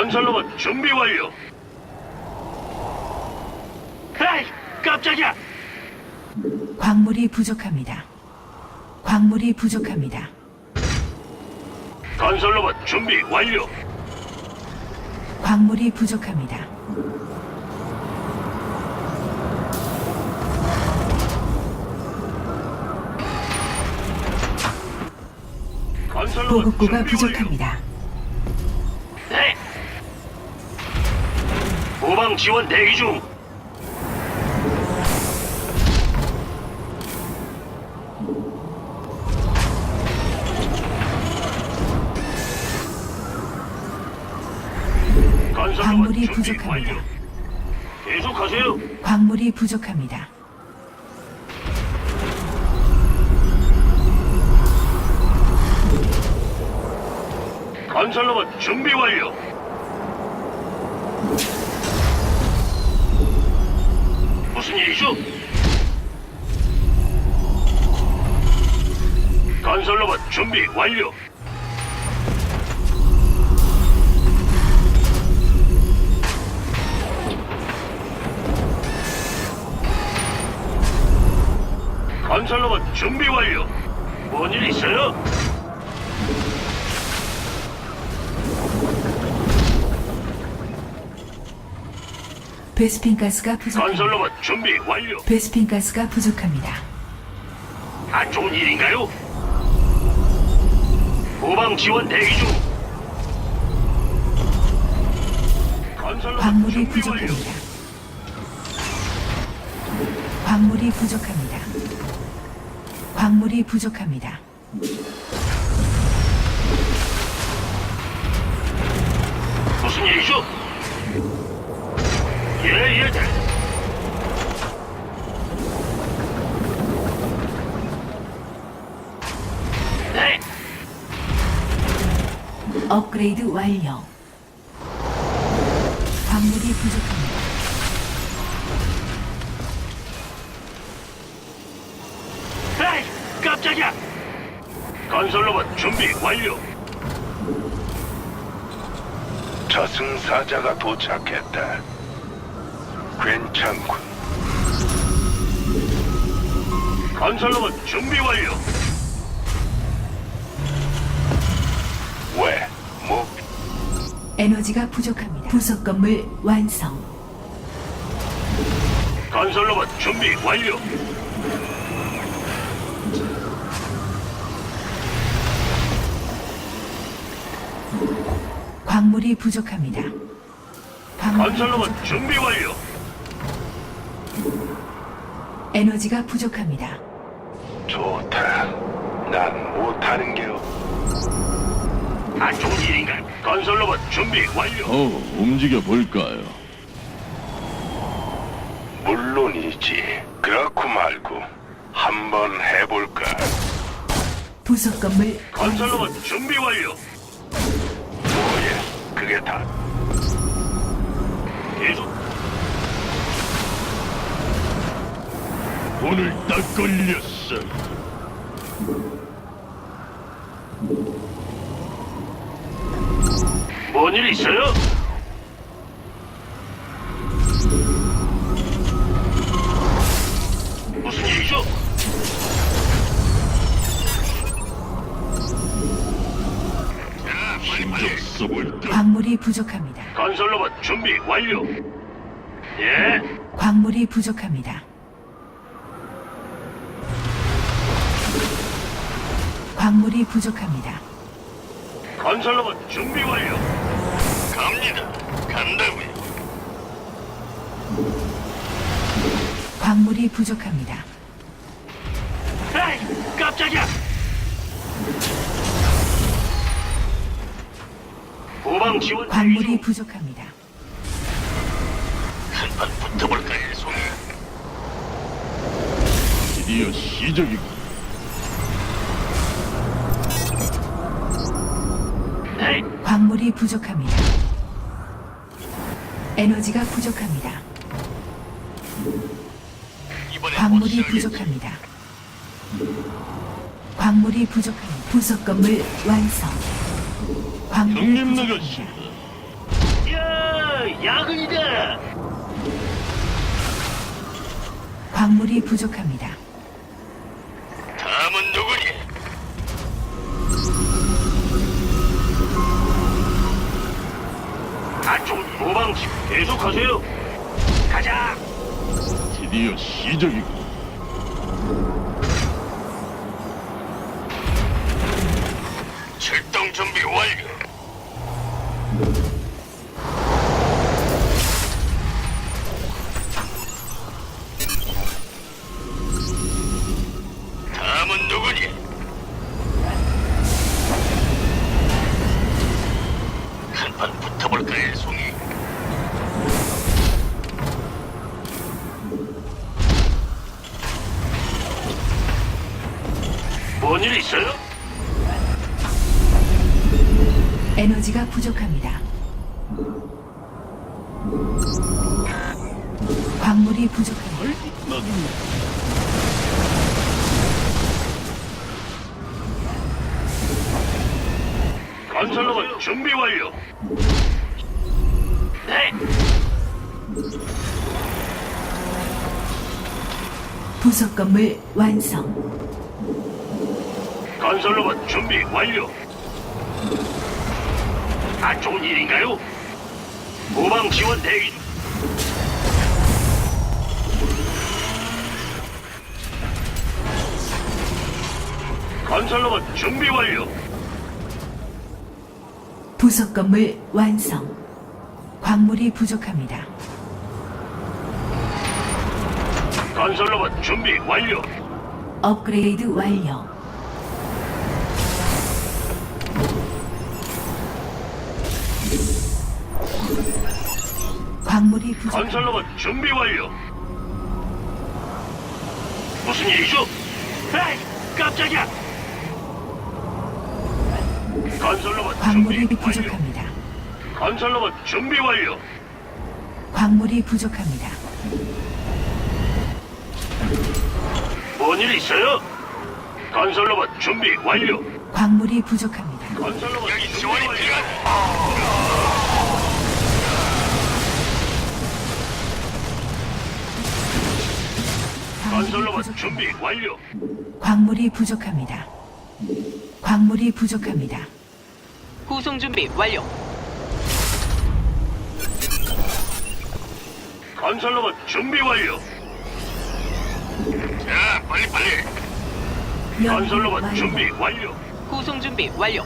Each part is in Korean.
건설로봇 준비 완료. 에이, 깜짝이야. 광물이 부족합니다. 광물이 부족합니다. 건설로봇 준비 완료. 광물이 부족합니다. 건설로봇 보급고가 준비 부족합니다. 지원 대기 중. 광물이 부족합니다. 계속하세요. 광물이 부족합니다. 건설로봇 준비 완료. 무슨 일이죠? 건설로봇 준비 완료. 건설로봇 준비 완료. 뭔 일 있어요? 베스핀 가스가 부족합니다. 건설로봇 준비 완료. 베스핀 가스가 부족합니다. 안 좋은 일인가요? 후방 지원 대기 중. 건설로봇 광물이 준비 완료. 부족합니다. 광물이 부족합니다. 광물이 부족합니다. 무슨 일이죠? 예, 예, 네. 네, 업그레이드 완료. 광물이 부족합니다. 에이, 깜짝이야. 건설 로봇 준비 완료. 저승사자가 도착했다. 괜찮군. 건설로봇 준비 완료. 왜? 뭐? 에너지가 부족합니다. 부속 건물 완성. 건설로봇 준비 완료. 광물이 부족합니다. 광물이 건설로봇 부족- 준비 완료. 에너지가 부족합니다. 좋다. 난 못하는 게 없. 안 좋은 일인가? 건설 로봇 준비 완료. 어, 움직여 볼까요? 물론이지. 그렇고 말고 한번 해볼까? 부속 건물 건설 로봇 준비 완료. 뭐야? 그게 다. 오늘 딱 걸렸어. 뭔 일 있어요? 무슨 일이죠? 힘좀 써볼까? 광물이 부족합니다. 건설 로봇 준비 완료. 예, 광물이 부족합니다. 광물이 부족합니다. 건설로봇 준비 완료. 갑니다. 간다고요. 광물이 부족합니다. 에이, 깜짝이야. 후방 지원 광물이 중. 부족합니다. 한판 붙어볼까요, 송이? 드디어 시작이고 광물이 부족합니다. 에너지가 부족합니다. 광물이. 부족합니다. 광물이 부족합니다. 부속 건물 완성. 광물이 형님 부족합니다. 나가신다. 야, 야근이다. 광물이 부족합니다. 다음은 누구니? 안쪽 모방지 계속하세요. 가자. 드디어 시작이군. 에너지가 부족합니다. 광물이 부족합니다. 건설로봇 준비 완료. 네, 부속 건물 완성. 건설로봇 준비 완료. 안 좋은 일인가요? 모방 지원 대기 중. 건설로봇 준비 완료. 부속 건물 완성. 광물이 부족합니다. 건설로봇 준비 완료. 업그레이드 완료. 광물이 부족합니다. 건설로봇 준비 완료. 무슨 일이죠? 에이, 깜짝이야. 건설로봇 광물이 준비 완료. 부족합니다. 건설로봇 준비 완료. 광물이 부족합니다. 뭔일 있어요? 건설로봇 준비 완료. 광물이 부족합니다. 건설로봇 여기 지원이 필요하 건설로봇. 준비 완료. 광물이 부족합니다. 광물이 부족합니다. 구성 준비 완료. 건설로봇 준비 완료. 자, 빨리 빨리. 건설로봇 완료. 준비 완료. 구성 준비 완료.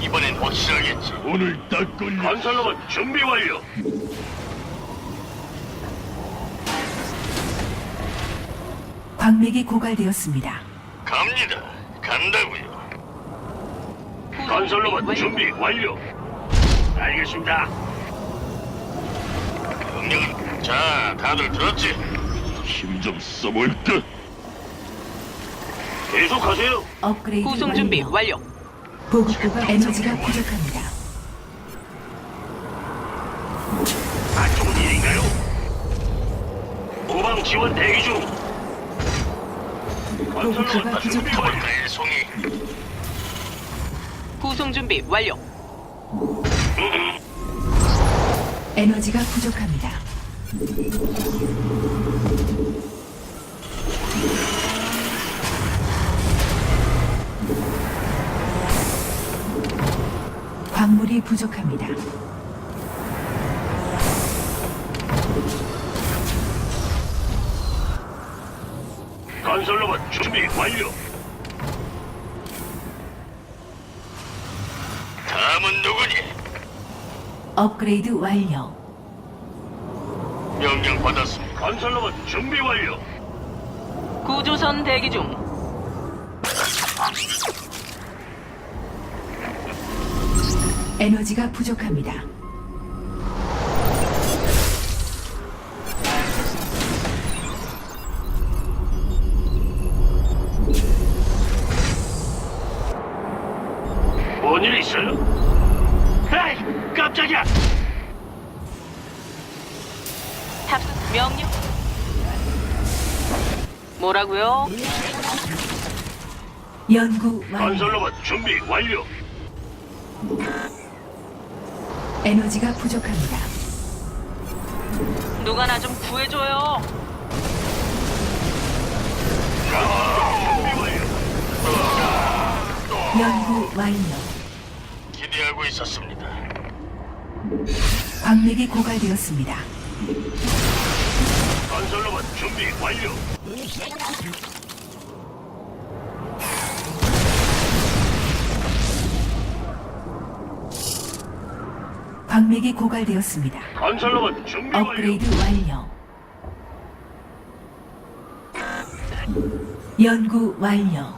이번엔 확실하겠지. 오늘 딱 걸렸어. 건설로봇 준비 완료. 광맥이 고갈되었습니다. 갑니다. 간다고요. 건설로봇 준비 완료. 알겠습니다. 명령은 자, 다들 들었지? 힘 좀 써볼까? 계속하세요. 업그레이드 구성 준비 완료. 완료. 보급고가 에너지가 부족합니다. 안 좋은 일인가요? 모방 지원 대기 중. 보급고가 부족합니다. 완료. 송이. 구성 준비 완료. 에너지가 부족합니다. 광물이 부족합니다. 건설로봇 준비 완료. 다음은 누구니? 업그레이드 완료. 명령 받았습니다. 건설로봇 준비 완료. 구조선 대기 중. 에너지가 부족합니다. 일 있어요? 에이, 깜짝이야. 탑승 명령. 뭐라고요? 연구 완료. 건설로봇 준비 완료. 에너지가 부족합니다. 누가 나 좀 구해줘요. 연구 완료. 기대하고 있었습니다. 광맥이 고갈되었습니다. 건설로봇 준비 완료. 광맥이 고갈되었습니다. 건설로봇 준비 완료. 업그레이드 완료. 연구 완료.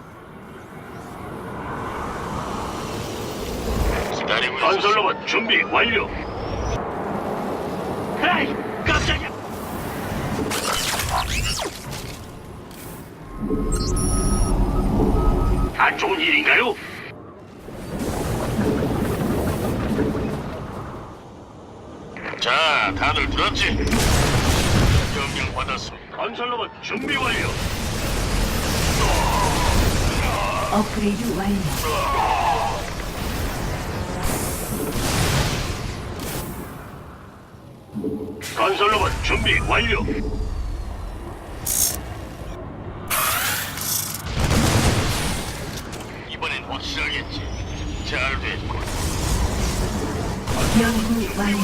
기다리고 건설로봇 준비 완료. 에이, 깜짝이야. 안 좋은 일인가요? 자, 다들 들었지? 명령 받았습니다. 건설로봇 준비 완료. 업그레이드 완료. 건설로봇 준비 완료. 이번엔 확실하겠지. 잘 됐군. 연구 완료.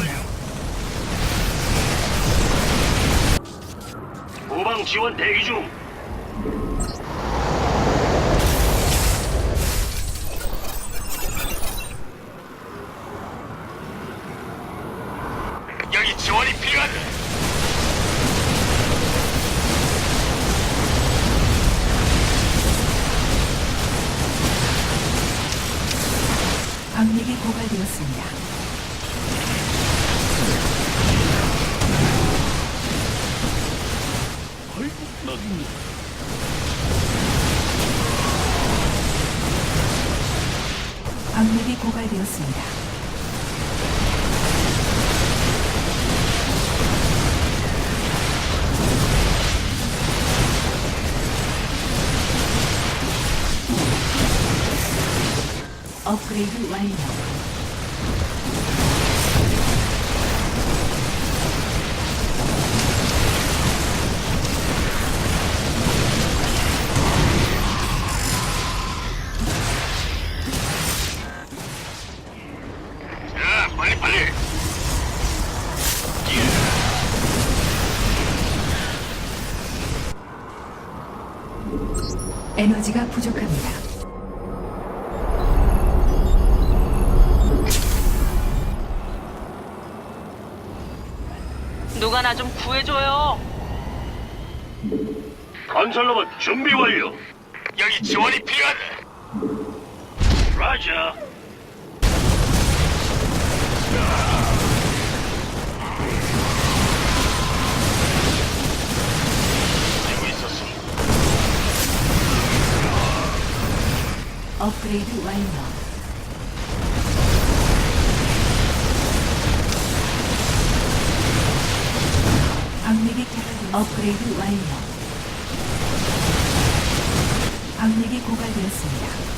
후방 지원 대기 중. 고갈되었습니다. 업그레이드 완료. 에너지가 부족합니다. 누가 나 좀 구해줘요. 건설로봇 준비 완료. 여기 지원이 필요하다. 라자. 업그레이드 완료. 광맥이 고갈되었습니다. 업그레이드 완료. 광맥이 고갈되었습니다.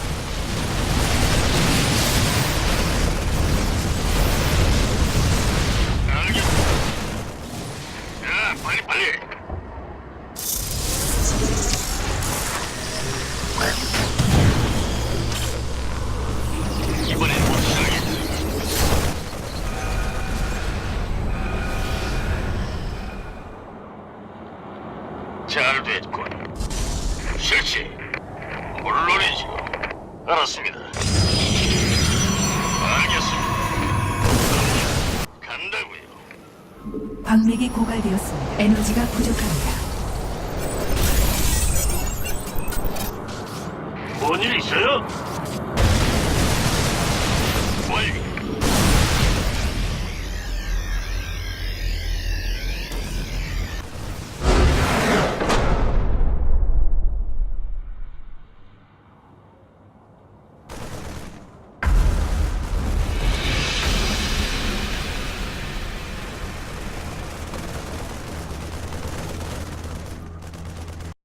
뭔일 있어요?